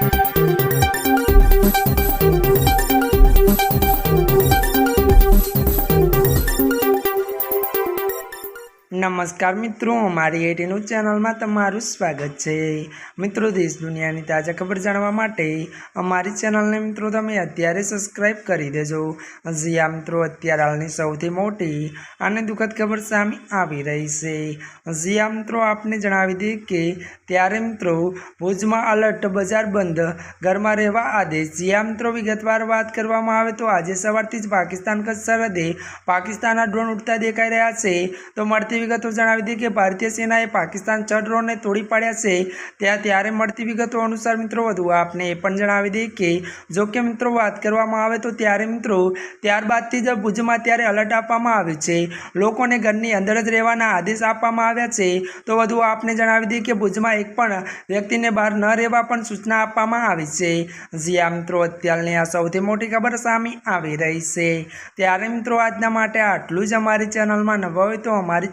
Thank you. નમસ્કાર મિત્રો, અમારી એટીનું ચેનલમાં તમારું સ્વાગત છે. મિત્રો, દેશ દુનિયાની તાજા ખબર જાણવા માટે અમારી ચેનલને મિત્રો તમે અત્યારે સબસ્ક્રાઈબ કરી દેજો. જીયા મિત્રો, અત્યારે હાલની સૌથી મોટી અને દુઃખદ ખબર સામે આવી રહી છે. જીયા મિત્રો, આપને જણાવી દઈએ કે ત્યારે મિત્રો ભુજમાં અલર્ટ બજાર બંધ. ઘરમાં રહેવા આદેશ. જીયા મિત્રો, વિગતવાર વાત કરવામાં આવે તો આજે સવારથી જ પાકિસ્તાન કચ્છ સરહદે પાકિસ્તાનના ડ્રોન ઉડતા દેખાઈ રહ્યા છે. તો મળતી વિગતો જણાવી હતી કે ભારતીય સેનાએ પાકિસ્તાન છ ડ્રોનને તોડી પાડ્યા છે. ત્યાં ત્યારે મળતી વિગતો અનુસાર મિત્રો વધુ આપને એ પણ જણાવી દઈએ કે જો કે મિત્રો વાત કરવામાં આવે તો ત્યારે મિત્રો ત્યારબાદથી જ ભુજમાં ત્યારે અલર્ટ આપવામાં આવ્યું છે. લોકોને ઘરની અંદર જ રહેવાના આદેશ આપવામાં આવ્યા છે. તો વધુ આપને જણાવી દઈએ કે ભુજમાં એક પણ વ્યક્તિને બહાર ન રહેવા પણ સૂચના આપવામાં આવી છે. જ્યાં મિત્રો, અત્યારની આ સૌથી મોટી ખબર સામે આવી રહી છે. ત્યારે મિત્રો આજના માટે આટલું જ. અમારી ચેનલમાં નવા હોય તો અમારી